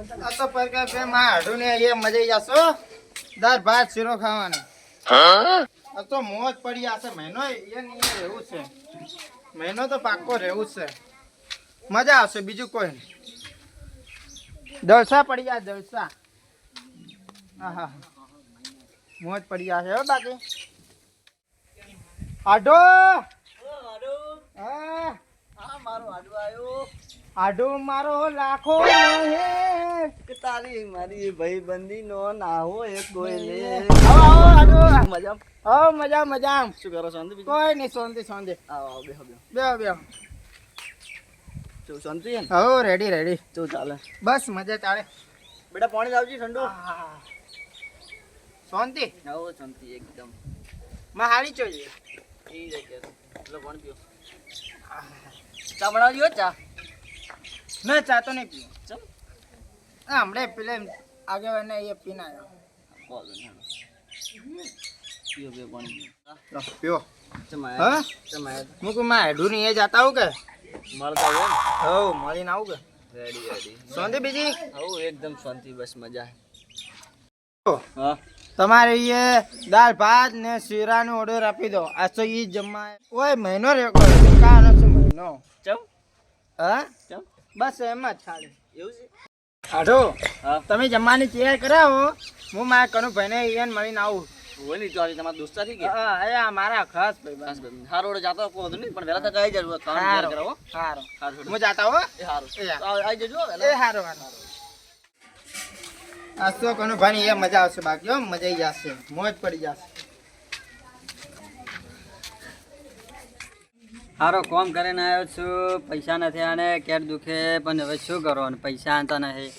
આ તો પરકા બે માં હાડું ને એ મજાઈ જશો દાળ ભાત શીરો ખાવાની. આ તો મોજ પડી જશે મહિનો એ ને રહેવું છે. મહિનો તો પાક્કો રહેવું છે. મજા આવશે બીજું કોઈ નહીં. જલસા પડી જાય જલસા. હા હા મોજ પડી જશે હો બાકી. આડો હા. મારો આડો મારો લાખો નહીં કે તારી મારી ભાઈબંધી નો નાહો એક આડો મજા આવો મજા મજા શું કરો શાંતિ કોઈ નહીં શાંતિ શાંતિ. આવો આવો બેહો બેહો. બેહો બેહો. શાંતિ છે હો રેડી રેડી તો ચાલે. બસ મજા ચાલે. બેટા પાણી લાવજી ઠંડુ. શાંતિ. આવો શાંતિ એકદમ. માં હારી ચોજી એ જગ્યા એટલે પાણી પીઓ. ચા બનાવજો ચા. ના ચા તો નહીં પીઓ ચમ? હા હમણાં પેલે આગેવાને એ પીને આવ્યો બોલો ને પીઓ પીઓ પાણી પીઓ લો, પીવો ચમાયા હા ચમાયા હું કહું માં હેડું ની એ જાતા આવું કે મારે તો આવો હો મળીને આવું કે ને રેડી રેડી શાંતિ બીજી આવો એકદમ શાંતિ બસ મજા હો, હા તમારે એ દાળ ભાત ને શીરાનો ઓર્ડર આપી દો આ તો ઈ જમવા ઓય મહિનો રહ્યો કરો કાનો શું મહિનો ચમ હા ચમ બસ એમ જ ખાલી એવું છે આઢો તમે જમવાની તૈયાર કરાવો. હું મારા કનુ ભાઈને મળીને આવું. હોય નહીં તમારા દોસ્તા થઈ ગયા હા આ મારા ખાસ ભાઈ બસ હારો જાતો વાંધો નહીં પણ વહેલા તક આવી જજો ખાવાનું કરાવો. હારો. હારું હું જાતા હો? એ હારું. આવી જજો એ હારો હારો. આજ તો કનુ ભાઈ એ મજા આવશે બાકી હો? મજા આવી જશે. મોજ પડી જશે. હારો, કોમ કરીને આવ્યો છું. પૈસા નથી આને, કેટ દુખે, પણ હવે શું કરો પૈસા આનતા નથી.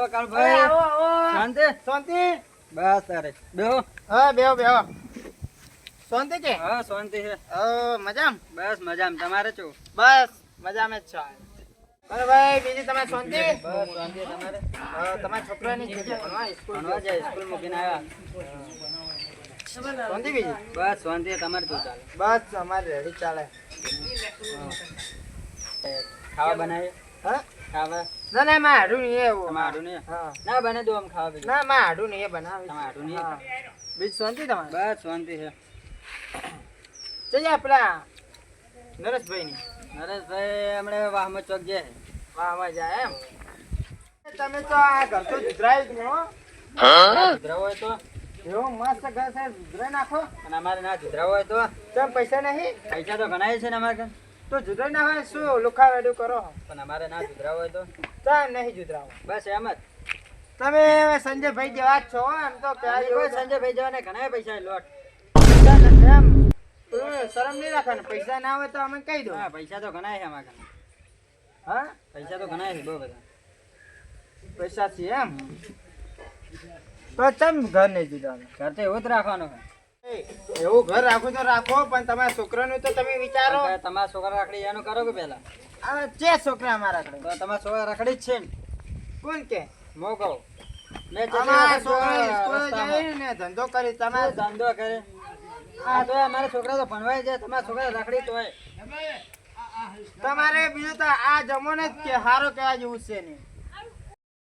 આવો કાળ આવો આવો. શાંતિ? શાંતિ? બસ તારે બેહો. હા બેહો બેહો. શાંતિ કે? હા શાંતિ છે. ઓ મજામ? બસ મજામાં. તમારે શું? બસ મજામાં જ છો. ભાઈ બીજી તમે શાંતિ? બસ શાંતિ તમારે? તમારા છોકરાની ભણવા સ્કૂલ ભણવા જાય સ્કૂલ મૂકીને આવ્યા. શાંતિ બીજી? બસ શાંતિ. તમારે શું ચાલે? બસ અમારે રેડી ચાલે. ખાવા બનાવીએ? હા? ખાવા? ના ના મારું નહીં એવું. મારું નહીં? હા. ના બને દો આમ ખાવા બીજું ના માં હાડું નહીં બનાવી તમારે નહીં? બીજ શાંતિ તમારે? બસ શાંતિ છે. જઈએ પેલા નરેશભાઈ ની નરેશભાઈ હમણાં વાહમાં ચોક ગયા વાહમાં જાય એમ? તમે તો આ ઘર તો સુધરાય જ હો. સુધરાવો હોય તો? એવું મસ્ત ઘર છે સુધરાઈ નાખો. અને અમારે ના સુધરાવો હોય તો? તમે પૈસા નહીં? પૈસા તો ઘણા છે ને અમારે. તો જુદો ના હોય શું લુખા વેડું કરો? પણ અમારે ના જુદરાવ હોય તો? તમે નહીં જુદરાવ. બસ એમ જ. તમે સંજયભાઈ જેવા જ છો એમ તો સંજયભાઈ જવાને ઘણા પૈસા લોટ. એમ. શરમ નહીં રાખવાનું. પૈસા ના હોય તો અમે કહી દો હા પૈસા તો ઘણા છે અમારે. હા? પૈસા તો ઘણા છે બહુ બધા. પૈસા છે એમ? તો ચમ ઘર નહીં જુદાનું ઘર તો એવું જ રાખવાનું છે. એવું ઘર રાખો તો રાખો પણ તમારા છોકરાનું તો તમે વિચારો. તમારા છોકરા રાખડી એનું કરો કે પેલા આ છે છોકરા અમારા તો તમારા છોકરા રાખડી જ છે ને. કોણ કે? મો કહો મેં ને ધંધો કરી તમારે ધંધો કરે? આ તો અમારા છોકરા તો ભણવાય જાય તમારા છોકરા રાખડી તો હોય. તમારે બીજું તો આ જમોને જ સારો કેવા જેવું છે નહીં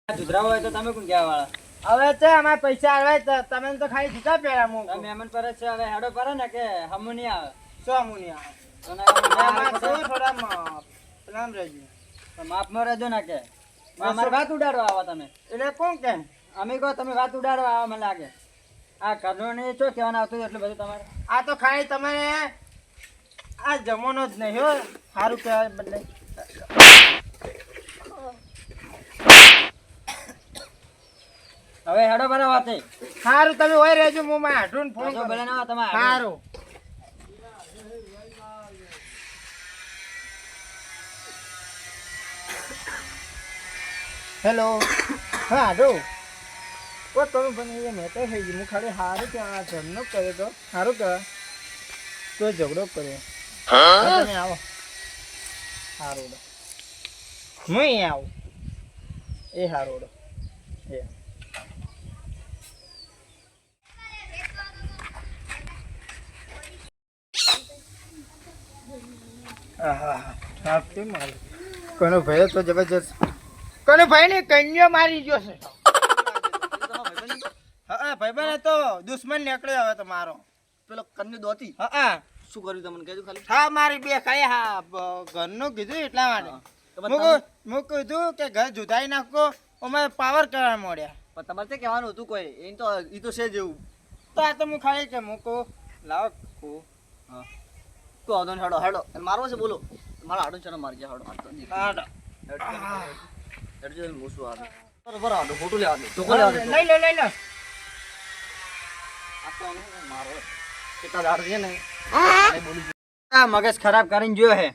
સુધરાવો હોય તો તમે કોણ કહેવા વાળા હવે છે અમારે પૈસા આવે તમે તો ખાલી જીતા પેલા મુ મહેમાન પર છે હવે હેડો કરે ને કે હમુ નહીં આવે? શું હમુ નહીં આવે, થોડા પેલામ રહેજો. માપમાં રહેજો ને કે. અમારે વાત ઉડાડો આવો તમે. એટલે કોણ કે? અમે કહો તમે વાત ઉડાડો આવો મને લાગે. આ ઘરનો ને શું કહેવાનું આવતું એટલું બધું તમારે? આ તો ખાલી તમારે આ જમવાનો જ નહીં હો સારું કહેવાય બદલે હવે હેડો બરાબર વાતે સારું તમે હોય રહેજો હું માં હાડું ફોન કરો. ભલે ના તમે તમારે સારું હેલો. હા હાઢો ઓ તમે પણ એ મેં તો થઈ ગયું. હું ખાલી સારું કે આ ઘરનો કર્યો તો. સારું કે? તો ઝઘડો કર્યો. તમે આવો. સારું હું અહીંયા આવું. એ સારું એ. આપતી મારી. કોનો ભાઈ તો જબરજસ્ત. કોનો ભાઈ ને કન્યો મારી ગયો છે. હા ભાઈ તો દુશ્મન નીકળ્યો હવે તો મારો. પેલો કન્યો દોતી? હા શું કર્યું તમને? કહેજો ખાલી. હા મારી બે ખાઈ હા ઘરનું કીધું એટલા માટે. કહું- કીધું કે ઘર જુદાઈ નાખો અમે પાવર કરવા મળ્યા. પણ તમારે તે કહેવાનું હતું કોઈ? એ તો એ તો છે જેવું. તો આ તો હું ખાલી કે મૂકો. લાવો કહું. વાંધો નહીં હેડો હેડો. મારવો છે બોલો. મારા હાડું છે મારી જાય હેડો. હાડો નહીં. હેડો. હેડો જો હું. બરાબર હાડું ફોટો લેવા દે ચોખ્ખો લેવા દે લઈ લો લઈ લો. આ તો મારો કેટલા દાડ છે ને? બોલી આ મગજ ખરાબ કરીને જોયો હે.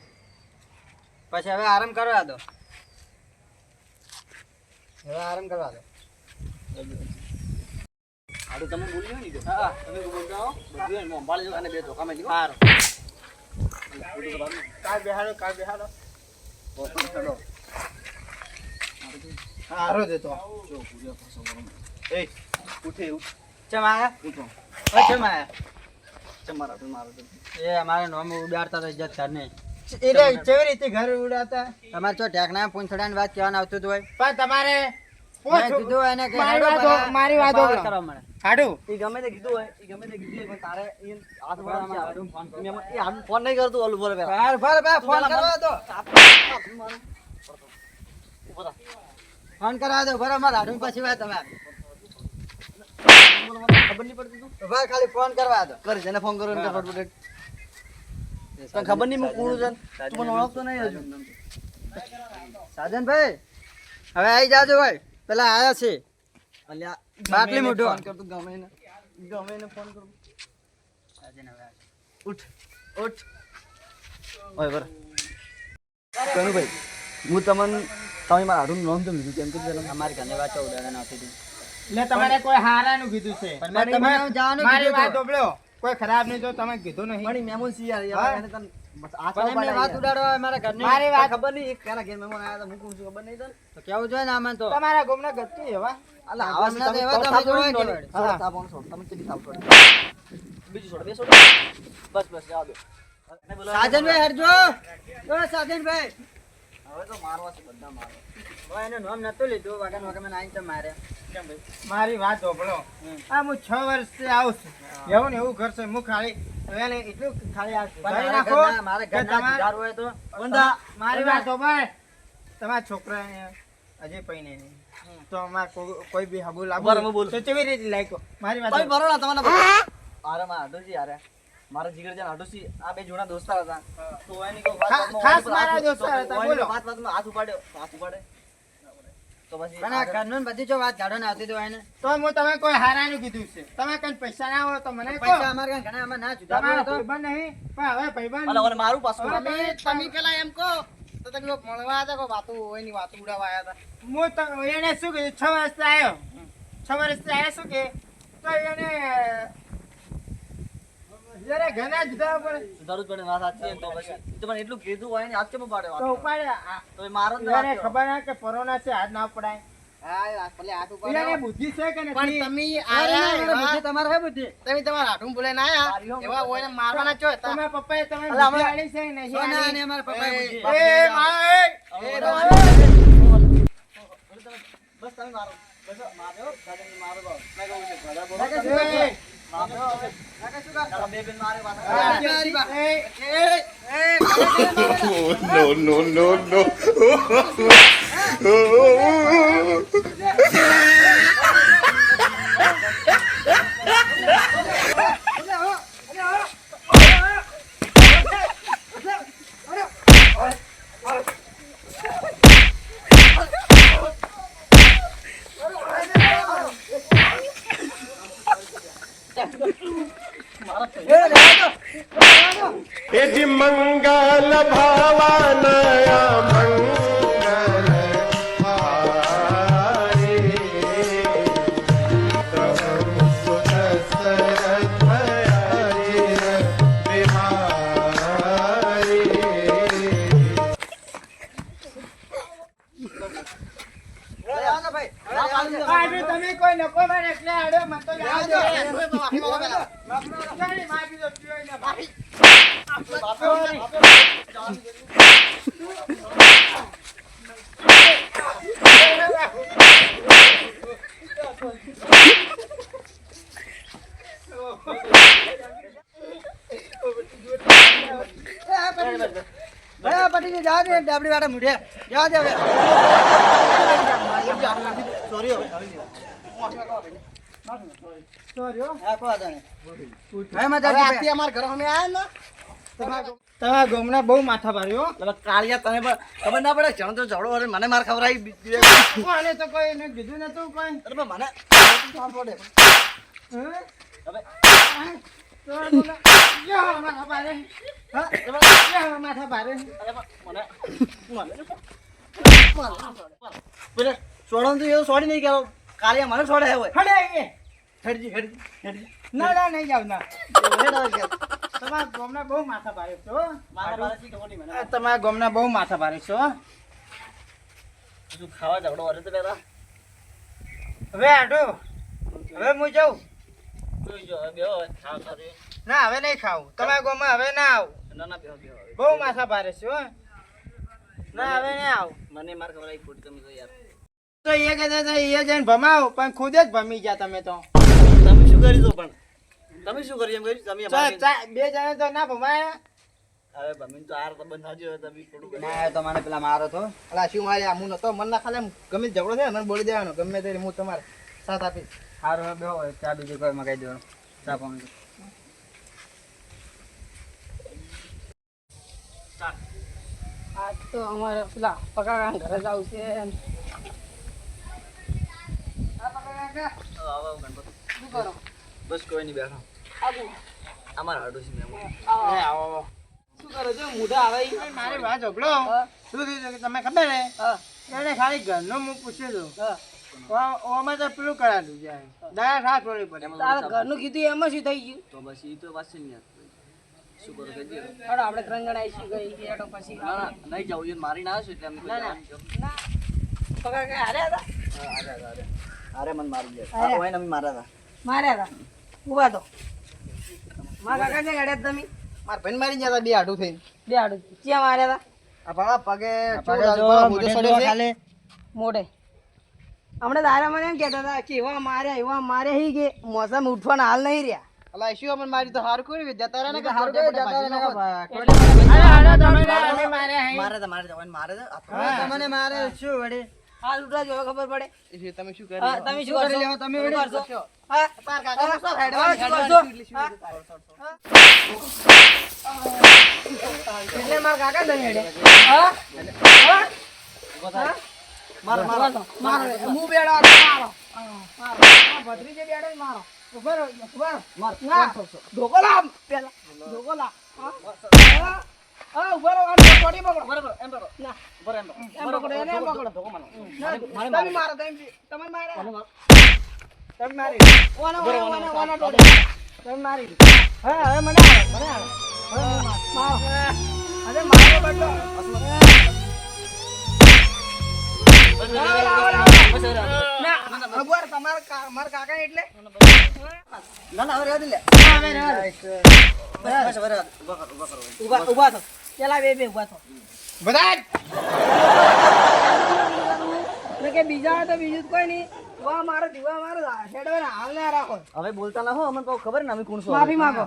પછી હવે આરામ કરવા દો. હવે આરામ કરવા દો. હાડું તમે બોલ્યો ને હા. તમે કોઈ બોલતા હો બધું સંભાળી જો અને બે ધોકા મેં દીધો સારું. કાલ બેહાડો કાલ બેહાડો હેડો સારો દેતો એ ઉઠે ઉઠ રીતે ઘર ઉડાતા તમારે તો ટેકના પૂંછડાની વાત કહેવાનું આવતું હોય પણ તમારે મારી વાત કરવા મળે હાડું. એ ગમે તે કીધું હોય એ ગમે તે કીધું પણ તારે એ હાથ હાડું ફોન. એ હાડું ફોન નહીં કરતું ઓલું બોલે ફોન કરવા દો. મારું. ફોન કરવા દો બરાબર હાડું પછી વાત તમે ખબર નહીં પડતી તું. ભાઈ ખાલી ફોન કરવા દો. કરી જેને ફોન કરો એને ફટફટ. તને ખબર નહીં હું કોણ છું તું મને ઓળખતો નહીં હજુ. સાજનભાઈ હવે આવી જાજો ભાઈ. પેલા આયા છે. અલ્યા બાટલી મૂઠો. ફોન કરતું ગમે ને ગમે ને ફોન કરું. ઉઠ ઉઠ. ઓય બર કનુભાઈ હું તમને તમે મારા હાડું નોમ તો લીધું કેમ કે પેલા અમારી ઘરની વાત ઉડાડે નાખી દીધી એટલે તમારે કોઈ હારાનું કીધું છે? પણ મેં તમે જવાનું કીધું મારી વાત. કોઈ ખરાબ નહીં તો તમે કીધું નહીં. પણ મહેમાન સી યાર યાર એને તને પણ વાત ઉડાડવા મારા ઘરની મારી વાત ખબર નહીં એક ઘેર મહેમાન આયા હતા હું કોણ છું ખબર નહીં તને? તો કેવું જોઈએ ને આમાં તો? તમારા ગોમના ગત્તી એવા અલા આવા આવા તમે તમે એવા તમે તમે જોવા જોવા કે કે હા. તાપણ છોડ તમે કેટલી થાપ છોડ બીજું છોડ બે છોડ. બસ બસ જવા દો સાજનભાઈ હરજો. ઓ સાજનભાઈ. હવે તો મારવા છે બધા મારવા હવે એનું નામ નતું લીધું વગર વગર આઈને તો માર્યા. કેમ મારી વાત આ હું છ વર્ષથી આવું છું. એવું ને એવું કરશે છે હું ખાલી. એટલું ખાલી નાખો હોય તો. મારી વાત તમારા છોકરા હજી પૈને નહીં. તો અમારે કોઈ- બી હબુ લાગુ. બોલું. તો કેવી રીતે લાગ્યો? મારી વાત તમે સાંભળ. બરો ના તમને આરે માં આડોશી યાર મારા જીગર જાન આડોશી. આ બે જૂના દોસ્તાર હતા. તો એની કોઈ વાત ખાસ મારા હાથ- દોસ્તાર હતા, બોલો. વાત વાતમાં હાથ ઉપાડ્યો હાથ ઉપાડે? તો પછી પણ આ ઘરનું બધી જો વાત કાઢો ને આવતી તો એને. તો હું તમે કોઈ હારાનું કીધું છે. તમે કઈ પૈસા ના હોય તો મને પૈસા અમારે કાંઈ ઘણા આમાં ના જુગાર તમારા ભાઈબંધ નહીં પણ હવે ભાઈબંધ અલા, મારું પાછું તમે- તમે પેલા એમ કહો તો તમે લોકો મળવા હતા કોઈ વાતો હોયની વાતો ઉડાવવા આવ્યા હતા. હું તો એને શું કીધું? છ વર્ષથી આવ્યો છ વર્ષથી આવ્યા શું કે? તો એને જયારે ઘણા જુદા પડે સુધારવું પડે વાત સાચી છે તો પછી. તો મને એટલું કીધું હોય ને આજ કેમ પાડે તો ઉપાડે તો મારો જ ને. ખબર ના કે પરોના છે હાથ ના પડાય. હા ભલે હાથ ઉપર બુદ્ધિ છે કે પણ તમે આયા બુદ્ધિ તમારે હે બુદ્ધિ? તમે તમારા હાથું બોલે ના મારી એવા હોય મારવાના છો તમારા પપ્પાએ તમે બુદ્ધિ અમે- છે નહીં સોના અને અમારા પપ્પાએ બુદ્ધિ. એ બસ તમે મારો બસ મારો દાદાને મારો મેં કહું છું, દાદા બોલો. કાકા no, no, એ! એજ મંગલ ભાવાનયા મંગલ તમે કોઈ નકો મારે એટલે આડે મત તો યાદ માફી માફી માફી પટી જવા દે ડાબડી વાળા મૂઢે જવા દે હવે સોરી હા અમારા ઘર અમે આવ્યા ને? તમારા ગામના બહુ માથા ભાર્યો એટલે કાળિયા તને પણ ખબર ના પડે ચણ તો ઝઘડો વળે મને માર વાર. કોને તો કોઈ એને કીધું નતું કોઈ. અરે પણ મને ખબર પડે માથા ભારે. મને મને પેલે સોડો તો એવું સોડી નહીં કે કાળિયા મને સોડે હોય હડે. હેડજી હેડજી ના ના નહીં જાવ ના. તમારા ગમના બહુ માથા ભારે છો તમારા ગામના બહુ માથા ભારે છો ખાવા ઝઘડો વળે તો પેલા હવે આટો હવે હું જાઉં? ના હવે નહીં ખાવું. તમારા ગામમાં હવે ના આવું. ના ના બેહો બેહો બહુ માથા ભારે છે હો. ના હવે નહીં આવું. મને માર ખબર ફૂટ તમે તો યાર. તો એ કહેતા હતા એ જઈને ભમાવો પણ ખુદ જ ભમી ગયા તમે તો. તમે શું કરી દો પણ? તમે શું કર્યું એમ કર્યું તમે બે જણા તો ના ભમાયા હવે ભમીને તો આર તો બંધ થાજો તમે ખોટું ના તો પેલા મારો તો અલા શું હું નતો મન ના ખાલે ગમે ઝઘડો થાય મને બોલી દેવાનો ગમે તે હું તમારે સાથ આપીશ સારું હવે બેહો ચા બીજી કોઈ મગાઈ દેવાનું ચા પાણી આજ તો અમારે પેલા પકાકા ઘરે જવું છે બસ કોઈ નહીં બેઠો અમારા હાડું છે મેં આવો. શું કરો છો? મોઢા આવે મારે મારી વાત સાંભળો શું થયું છે કે તમે ખબર હે? હા, એને ખાલી ઘરનું હું પૂછ્યું. ઓ- ઓમાં તો પેલું કરાતું જાય સાથ વળી પડે. તારા ઘરનું કીધું એમાં શું થઈ ગયું? તો બસ એ તો વાત છે નહીં શું કરો કહેજો. હાલો આપણે ત્રણ જણા આવીશું ગઈ પછી. ના ના નહીં જાવ એ છું એટલે અમે ના, છે. હાર્યા હતા? હા, અરે, અરે, અરે. અરે મને મારી દે. આ કોઈ ને અમે માર્યા હતા? માર્યા હતા. ઊભા તો. મારા કાકા છે હેડ્યા તમે મારા ભાઈને મારી ગયા બે હાડું થઈને બે આડું ક્યાં માર્યા હતા આ પગે પગે. ખાલી. મોઢે હમણાં તારા મને એમ કહેતા હતા કે એવા માર્યા એવા માર્યા હી કે મોસમ ઉઠવાના હાલ નહીં રહ્યા અલા શું અમને મારી તો હારું કર્યું જતા રહ્યા ને કે હારું કર્યું, જતા રહ્યા ને અરે હાલો તમે ના, અમે માર્યા હે. મારે તો મારે મારે. તમને મારે શું વળી હાલ ઉઠવા જો ખબર પડે તમે શું હા, તમે શું કરી લેવા તમે શું કરશો? હા? પાર કાકા હા, શું હા, કરશો? એટલી હા? માર કાકા નહીં હેડે હા? હા? માર માર માર મારો, મારો. હું બેડો મારો. મારો. મારો ભત્રીજો બેડો મારો. ઉભર રહો, ઊભો ના, ધોકો લાવ પેલા. ધોકો લાવ. હા? હા, ઊભો રહો, આને ચોટી પકડો. બરાબર એમ કરો ના, બરાબર એમ પકડો, એને એમ પકડો. ધોકો મારો. તમે મારો, તમે- તમે માર્યા. તમે મારી ઓને, ઓને, ઓને, ઓને તમે મારી. હા, હવે મને મને આવો. હવે મને મારો. હવે મારો બદલો. બસ, લાવો, બસ, લાવો, બસ, લાવો. બસ, બસ, બસ. ના, ઊભો રહો, તમારા મારા કાકા એટલે બીજા તો બીજું કોઈ નહીં હાલ ના રાખો હવે બોલતા ના. હો અમને તો ખબર ને. અમે કોણ છો માફી માંગો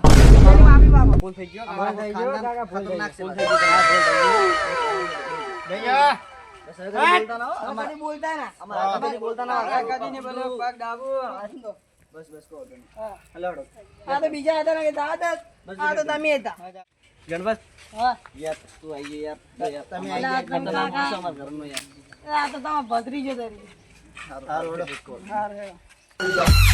માફી માંગો ભૂલ થઈ ગયો ભૂલ થઈ ગયો, કાકા, ભૂલ થઈ ગયું. બોલતા ના બસ બસ કો હા. હલો હડો આ તો બીજા હતા ને કે દાદા આ તો તમે હતા. ગણપત? હા. યાર તું આવી યાર. તમે આવી ગયા તમે તમે કાકા. પૂછો યાર. આ તો તમારા ભત્રીજો તરી સારું સારું હારું હેડો.